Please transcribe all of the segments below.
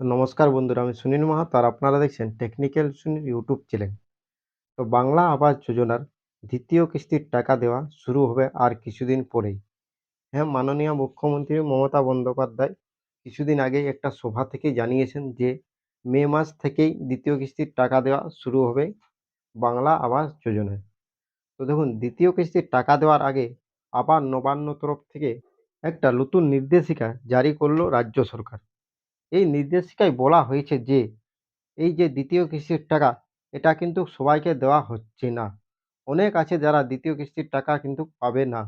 নমস্কার বন্ধুরা, আমি সুনীল মাহাতো আর আপনারা দেখছেন টেকনিক্যাল সুনীল ইউটিউব চ্যানেল। তো বাংলা আবাস যোজনার দ্বিতীয় কিস্তির টাকা দেওয়া শুরু হবে আর কিছুদিন পরেই। হ্যাঁ মাননীয় মুখ্যমন্ত্রী মমতা বন্দ্যোপাধ্যায় কিছুদিন আগেই একটা সভা থেকে জানিয়েছেন যে, মে মাস থেকেই দ্বিতীয় কিস্তির টাকা দেওয়া শুরু হবে বাংলা আবাস যোজনায়। তো দেখুন, দ্বিতীয় কিস্তির টাকা দেওয়ার আগে আবার নবান্ন তরফ থেকে একটা নতুন নির্দেশিকা জারি করল রাজ্য সরকার। এই নির্দেশিকায় বলা হয়েছে যে, এই যে দ্বিতীয় কিস্তির টাকা, এটা কিন্তু সবাইকে দেওয়া হচ্ছে না। অনেক আছে যারা দ্বিতীয় কিস্তির টাকা কিন্তু পাবে না।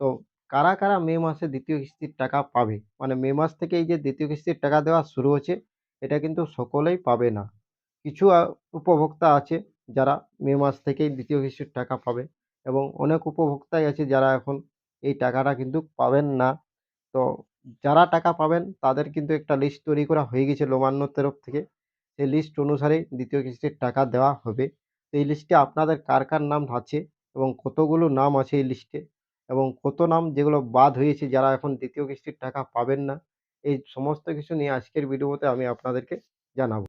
তো কারা কারা মে মাসে দ্বিতীয় কিস্তির টাকা পাবে? মানে মে মাস থেকে এই যে দ্বিতীয় কিস্তির টাকা দেওয়া শুরু হচ্ছে, এটা কিন্তু সকলেই পাবে না। কিছু উপভোক্তা আছে যারা মে মাস থেকেই দ্বিতীয় কিস্তির টাকা পাবে এবং অনেক উপভোক্তাই আছে যারা এখন এই টাকাটা কিন্তু পাবেন না। তো যারা টাকা পাবেন, তাদের কিন্তু একটা লিস্ট তৈরি করা হয়ে গেছে নবান্নর তরফ থেকে। সেই লিস্ট অনুসারেই দ্বিতীয় কিস্তির টাকা দেওয়া হবে। এই লিস্টে আপনাদের কার কার নাম আছে এবং কতগুলো নাম আছে এই লিস্টে এবং কত নাম যেগুলো বাদ হয়েছে যারা এখন দ্বিতীয় কিস্তির টাকা পাবেন না? এই সমস্ত কিছু নিয়ে আজকের ভিডিওতে আমি আপনাদেরকে জানাব।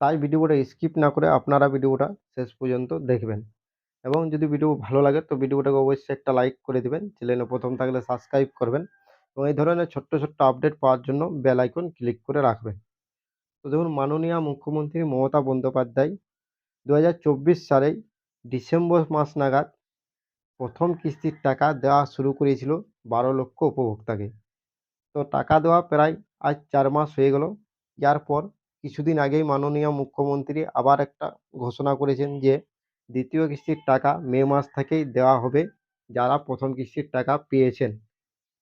তাই ভিডিওটা স্কিপ না করে আপনারা ভিডিওটা শেষ পর্যন্ত দেখবেন। এবং যদি ভিডিও ভালো লাগে তো ভিডিওটাকে অবশ্যই একটা লাইক করে দিবেন। চ্যানেলে প্রথম থাকলে সাবস্ক্রাইব করবেন। এবং এই ধরনের ছোট্ট ছোট্ট আপডেট পাওয়ার জন্য বেল আইকন ক্লিক করে রাখবেন। তো দেখুন, মাননীয় মুখ্যমন্ত্রী মমতা বন্দ্যোপাধ্যায় দু সালেই ডিসেম্বর মাস নাগাদ প্রথম কিস্তির টাকা দেওয়া শুরু করেছিল বারো লক্ষ উপভোক্তাকে। তো টাকা দেওয়া প্রায় আজ চার মাস হয়ে গেল। যার পর কিছুদিন আগেই মাননীয় মুখ্যমন্ত্রী আবার একটা ঘোষণা করেছেন যে দ্বিতীয় কিস্তির টাকা মে মাস থেকেই দেওয়া হবে যারা প্রথম কিস্তির টাকা পেয়েছেন।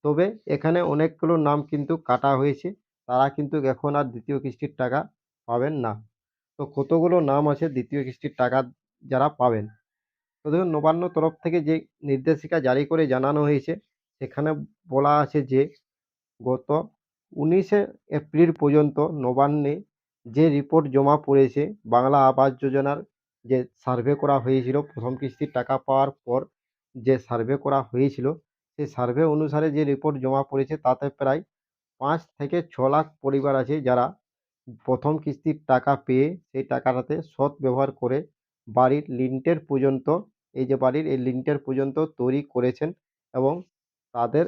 তবে এখানে অনেকগুলো নাম কিন্তু কাটা হয়েছে। তারা কিন্তু এখন আর দ্বিতীয় কিস্তির টাকা পাবেন না। তো কতগুলো নাম আছে দ্বিতীয় কিস্তির টাকা যারা পাবেন? তো দেখুন নবান্ন তরফ থেকে যে নির্দেশিকা জারি করে জানানো হয়েছে, সেখানে বলা আছে যে গত উনিশে এপ্রিল পর্যন্ত নবান্নে যে রিপোর্ট জমা পড়েছে, বাংলা আবাস যোজনার যে সার্ভে করা হয়েছিল প্রথম কিস্তির টাকা পাওয়ার পর যে সার্ভে করা হয়েছিল সেই সার্ভে অনুসারে যে রিপোর্ট জমা পড়েছে তাতে প্রায় পাঁচ থেকে ছ লাখ পরিবার আছে যারা প্রথম কিস্তির টাকা পেয়ে সেই টাকাটাতে সৎ ব্যবহার করে বাড়ির লিন্টের পর্যন্ত, এই যে বাড়ির এই লিন্টের পর্যন্ত তৈরি করেছেন এবং তাদের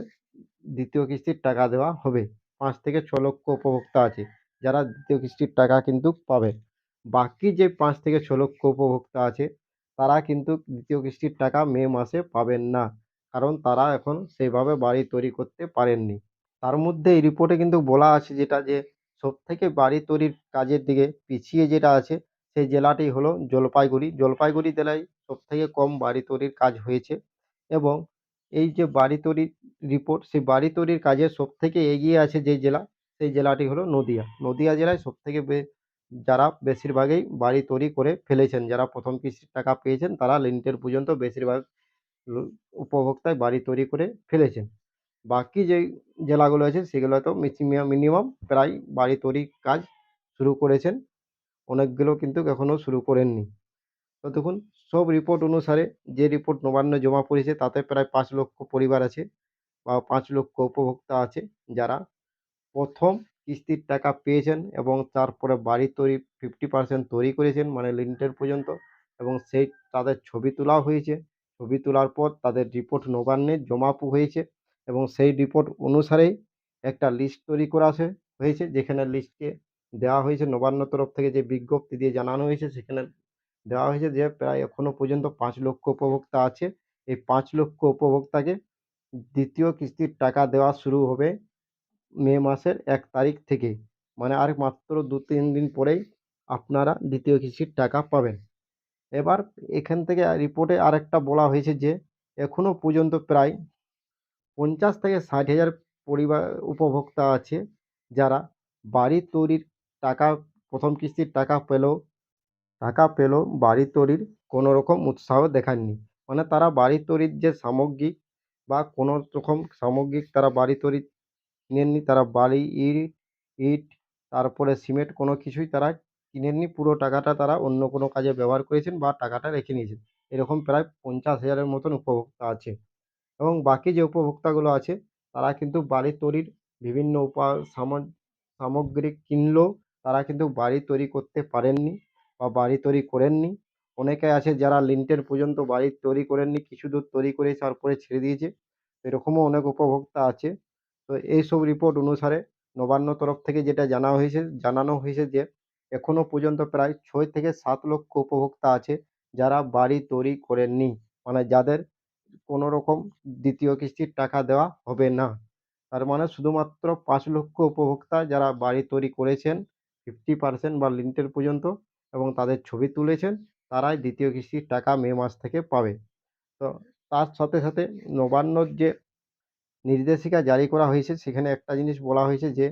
দ্বিতীয় কিস্তির টাকা দেওয়া হবে। পাঁচ থেকে ছ লক্ষ উপভোক্তা আছে যারা দ্বিতীয় কিস্তির টাকা কিন্তু পাবে। বাকি যে পাঁচ থেকে ছ লক্ষ উপভোক্তা আছে তারা কিন্তু দ্বিতীয় কিস্তির টাকা মে মাসে পাবেন না। কারণ তারা এখন সেইভাবে বাড়ি তৈরি করতে পারেননি। তার মধ্যে এই রিপোর্টে কিন্তু বলা আছে যেটা যে, সবথেকে বাড়ি তৈরির কাজের দিকে পিছিয়ে যেটা আছে, সেই জেলাটি হলো জলপাইগুড়ি। জলপাইগুড়ি জেলায় সবথেকে কম বাড়ি তৈরির কাজ হয়েছে এবং এই যে বাড়ি তৈরির রিপোর্ট সেই বাড়ি তৈরির কাজে সবথেকে এগিয়ে আছে যে জেলা, সেই জেলাটি হলো নদীয়া। নদীয়া জেলায় সবথেকে যারা বেশিরভাগই বাড়ি তৈরি করে ফেলেছেন, যারা প্রথম কিস্তির টাকা পেয়েছেন, তারা লিন্টের পর্যন্ত বেশিরভাগ উপভোক্তায় বাড়ি তৈরি করে ফেলেছেন। বাকি যেই জেলাগুলো আছে সেগুলোতেও মিনিমাম প্রায় বাড়ি তৈরির কাজ শুরু করেছেন। অনেকগুলো কিন্তু এখনও শুরু করেননি। তো দেখুন, সব রিপোর্ট অনুসারে যে রিপোর্ট নবান্ন জমা পড়েছে তাতে প্রায় পাঁচ লক্ষ পরিবার আছে বা পাঁচ লক্ষ উপভোক্তা আছে যারা প্রথম কিস্তির টাকা পেয়েছেন এবং তারপরে বাড়ি তৈরি ফিফটি পার্সেন্ট তৈরি করেছেন মানে লিন্টের পর্যন্ত, এবং সেই তাদের ছবি তোলাও হয়েছে। ছবি তোলার পর তাদের রিপোর্ট নবান্নে জমা হয়েছে এবং সেই রিপোর্ট অনুসারেই একটা লিস্ট তৈরি করা হয়েছে যেখানে লিস্টকে দেওয়া হয়েছে। নবান্ন তরফ থেকে যে বিজ্ঞপ্তি দিয়ে জানানো হয়েছে সেখানে দেওয়া হয়েছে যে প্রায় এখনও পর্যন্ত পাঁচ লক্ষ উপভোক্তা আছে। এই পাঁচ লক্ষ উপভোক্তাকে দ্বিতীয় কিস্তির টাকা দেওয়া শুরু হবে মে মাসের এক তারিখ থেকে। মানে আর মাত্র দু তিন দিন পরেই আপনারা দ্বিতীয় কিস্তির টাকা পাবেন। এবার এখান থেকে রিপোর্টে আরেকটা বলা হয়েছে যে, এখনও পর্যন্ত প্রায় পঞ্চাশ থেকে ষাট হাজার পরিবার উপভোক্তা আছে যারা বাড়ি তৈরির টাকা, প্রথম কিস্তির টাকা পেলেও টাকা পেলেও বাড়ি তৈরির কোনো রকম উৎসাহ দেখাননি। মানে তারা বাড়ি তৈরির যে সামগ্রিক বা কোনো রকম সামগ্রিক তারা বাড়ি তৈরি কিনেননি তারা বাড়ি, ইট ইট, তারপরে সিমেন্ট কোনো কিছুই তারা কিনেননি, পুরো টাকাটা তারা অন্য কোনো কাজে ব্যবহার করেছেন বা টাকাটা রেখে নিয়েছেন। এরকম প্রায় পঞ্চাশ হাজারের মতন উপভোক্তা আছে। এবং বাকি যে উপভোক্তাগুলো আছে, তারা কিন্তু বাড়ি তৈরির বিভিন্ন উপা সামা সামগ্রী কিনলেও তারা কিন্তু বাড়ি তৈরি করতে পারেননি বা বাড়ি তৈরি করেননি। অনেকে আছে যারা লিন্টেল পর্যন্ত বাড়ি তৈরি করেননি, কিছু দূর তৈরি করে তারপরে ছেড়ে দিয়েছে। এরকমও অনেক উপভোক্তা আছে। তো এইসব রিপোর্ট অনুসারে নবান্ন তরফ থেকে যেটা জানা হয়েছে, জানানো হয়েছে যে এখনও পর্যন্ত প্রায় ছয় থেকে সাত লক্ষ উপভোক্তা আছে যারা বাড়ি তৈরি করেননি। মানে যাদের কোনো রকম দ্বিতীয় কিস্তির টাকা দেওয়া হবে না। তার মানে শুধুমাত্র পাঁচ লক্ষ উপভোক্তা যারা বাড়ি তৈরি করেছেন ফিফটি পার্সেন্ট বা লিন্টেল পর্যন্ত, এবং তাদের ছবি তুলেছেন, তারাই দ্বিতীয় কিস্তির টাকা মে মাস থেকে পাবে। তো তার সাথে সাথে নবান্নর যে নির্দেশিকা জারি করা হয়েছে, সেখানে একটা জিনিস বলা হয়েছে যে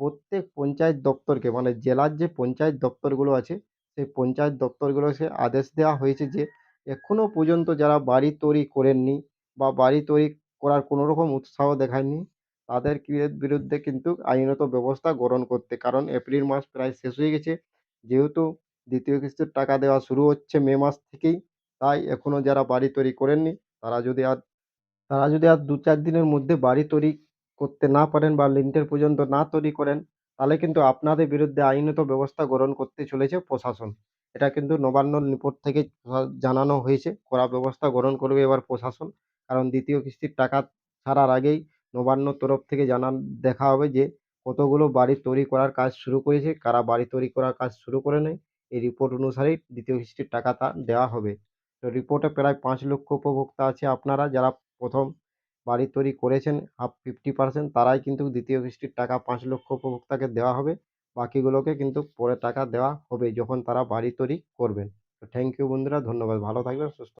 প্রত্যেক পঞ্চায়েত দপ্তরকে মানে জেলার যে পঞ্চায়েত দপ্তরগুলো আছে, সেই পঞ্চায়েত দপ্তরগুলোকে আদেশ দেওয়া হয়েছে যে এখনও পর্যন্ত যারা বাড়ি তৈরি করেননি বা বাড়ি তৈরি করার কোনো রকম উৎসাহ দেখায়নি, তাদের বিরুদ্ধে কিন্তু আইনত ব্যবস্থা গ্রহণ করতে, কারণ এপ্রিল মাস প্রায় শেষ হয়ে গেছে। যেহেতু দ্বিতীয় কিস্তির টাকা দেওয়া শুরু হচ্ছে মে মাস থেকেই, তাই এখনও যারা বাড়ি তৈরি করেননি, তারা যদি আর, তারা যদি আর দু চার দিনের মধ্যে বাড়ি তৈরি করতে না পারেন বা লিন্টেল পর্যন্ত না তৈরি করেন, তাহলে কিন্তু আপনাদের বিরুদ্ধে আইনত ব্যবস্থা গ্রহণ করতে চলেছে প্রশাসন। এটা কিন্তু নবান্ন রিপোর্ট থেকে জানানো হয়েছে, কড়া ব্যবস্থা গ্রহণ করবে এবার প্রশাসন। কারণ দ্বিতীয় কিস্তির টাকা ছাড়ার আগেই নবান্ন তরফ থেকে জানান দেখা হবে যে কতগুলো বাড়ি তৈরি করার কাজ শুরু করেছে, কারা বাড়ি তৈরি করার কাজ শুরু করে নেয়। এই রিপোর্ট অনুসারেই দ্বিতীয় কিস্তির টাকা তা দেওয়া হবে। তো রিপোর্টে প্রায় পাঁচ লক্ষ উপভোক্তা আছে আপনারা, যারা প্রথম বাড়ি তৈরি করেছেন হাফ ফিফটি পার্সেন্ট তারাই কিন্তু দ্বিতীয় কিস্তির টাকা পাঁচ লক্ষ উপভোক্তাকে দেওয়া হবে। বাকিগুলোকে কিন্তু পরে টাকা দেওয়া হবে যখন তারা বাড়ি তৈরি করবেন। তো থ্যাংক ইউ বন্ধুরা, ধন্যবাদ। ভালো থাকবেন, সুস্থ